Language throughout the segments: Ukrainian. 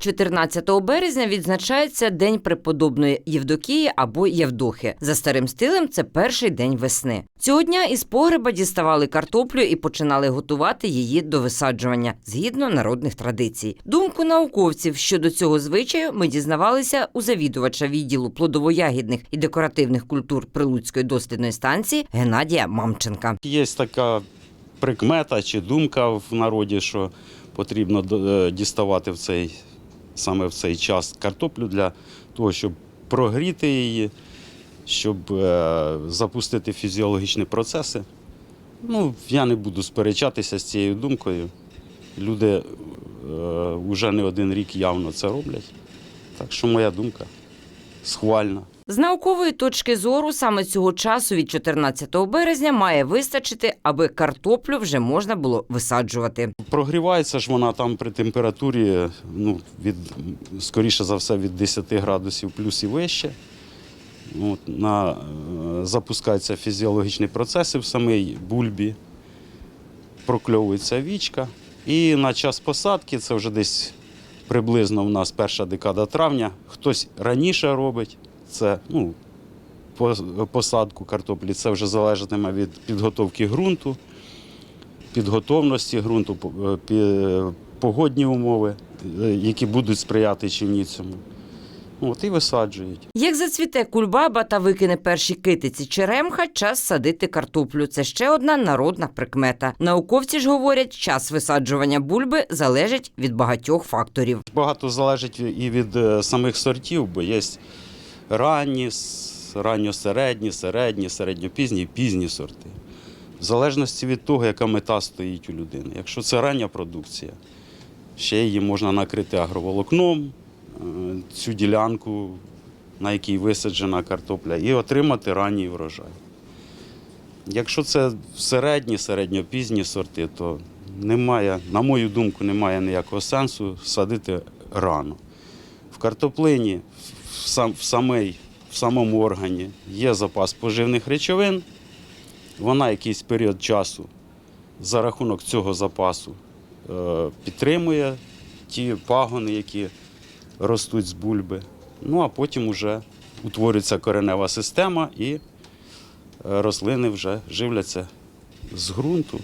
14 березня відзначається День преподобної Євдокії або Євдохи. За старим стилем це перший день весни. Цього дня із погреба діставали картоплю і починали готувати її до висаджування згідно народних традицій. Думку науковців щодо цього звичаю ми дізнавалися у завідувача відділу плодово-ягідних і декоративних культур Прилуцької дослідної станції Геннадія Мамченка. Є така прикмета чи думка в народі, що потрібно е, діставати в цей, саме в цей час картоплю для того, щоб прогріти її, щоб е, запустити фізіологічні процеси. Ну, я не буду сперечатися з цією думкою. Люди вже не один рік явно це роблять. Так що моя думка схвальна. З наукової точки зору саме цього часу від 14 березня має вистачити, аби картоплю вже можна було висаджувати. Прогрівається ж вона там при температурі, ну, від, скоріше за все, від 10 градусів плюс і вище. От, на, е, запускаються фізіологічні процеси в самій бульбі, прокльовується вічка. І на час посадки, це вже десь приблизно в нас перша декада травня, хтось раніше робить це ну, посадку картоплі, це вже залежатиме від підготовки ґрунту підготовності ґрунту, е, погодні умови, е, які будуть сприяти чи ні цьому. От і висаджують. Як зацвіте кульбаба та викине перші китиці черемха, час садити картоплю. Це ще одна народна прикмета. Науковці ж говорять, час висаджування бульби залежить від багатьох факторів. Багато залежить і від е, самих сортів, бо є ранні, ранньосередні, середні, середньопізні, пізні сорти. В залежності від того, яка мета стоїть у людини. Якщо це рання продукція, ще її можна накрити агроволокном, е, цю ділянку, на якій висаджена картопля, і отримати ранній врожай. Якщо це середні, середньопізні сорти, то немає, на мою думку, немає ніякого сенсу садити рано. В картоплині, в, сам, в, самий, в самому органі є запас поживних речовин. Вона якийсь період часу за рахунок цього запасу е, підтримує ті пагони, які ростуть з бульби. Ну а потім вже утворюється коренева система і е, рослини вже живляться з ґрунту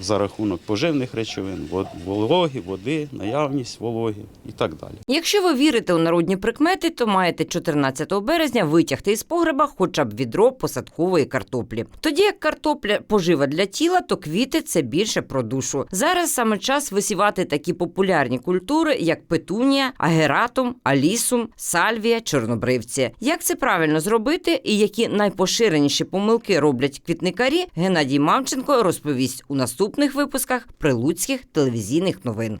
за рахунок поживних речовин, вологи, води, наявність вологи і так далі. Якщо ви вірите у народні прикмети, то маєте 14 березня витягти із погреба хоча б відро посадкової картоплі. Тоді як картопля пожива для тіла, то квіти це більше про душу. Зараз саме час висівати такі популярні культури, як петунія, агератум, алісум, сальвія, чорнобривці. Як це правильно зробити і які найпоширеніші помилки роблять квітникарі, Геннадій Мамченко розповість у наступних випусках прилуцьких телевізійних новин.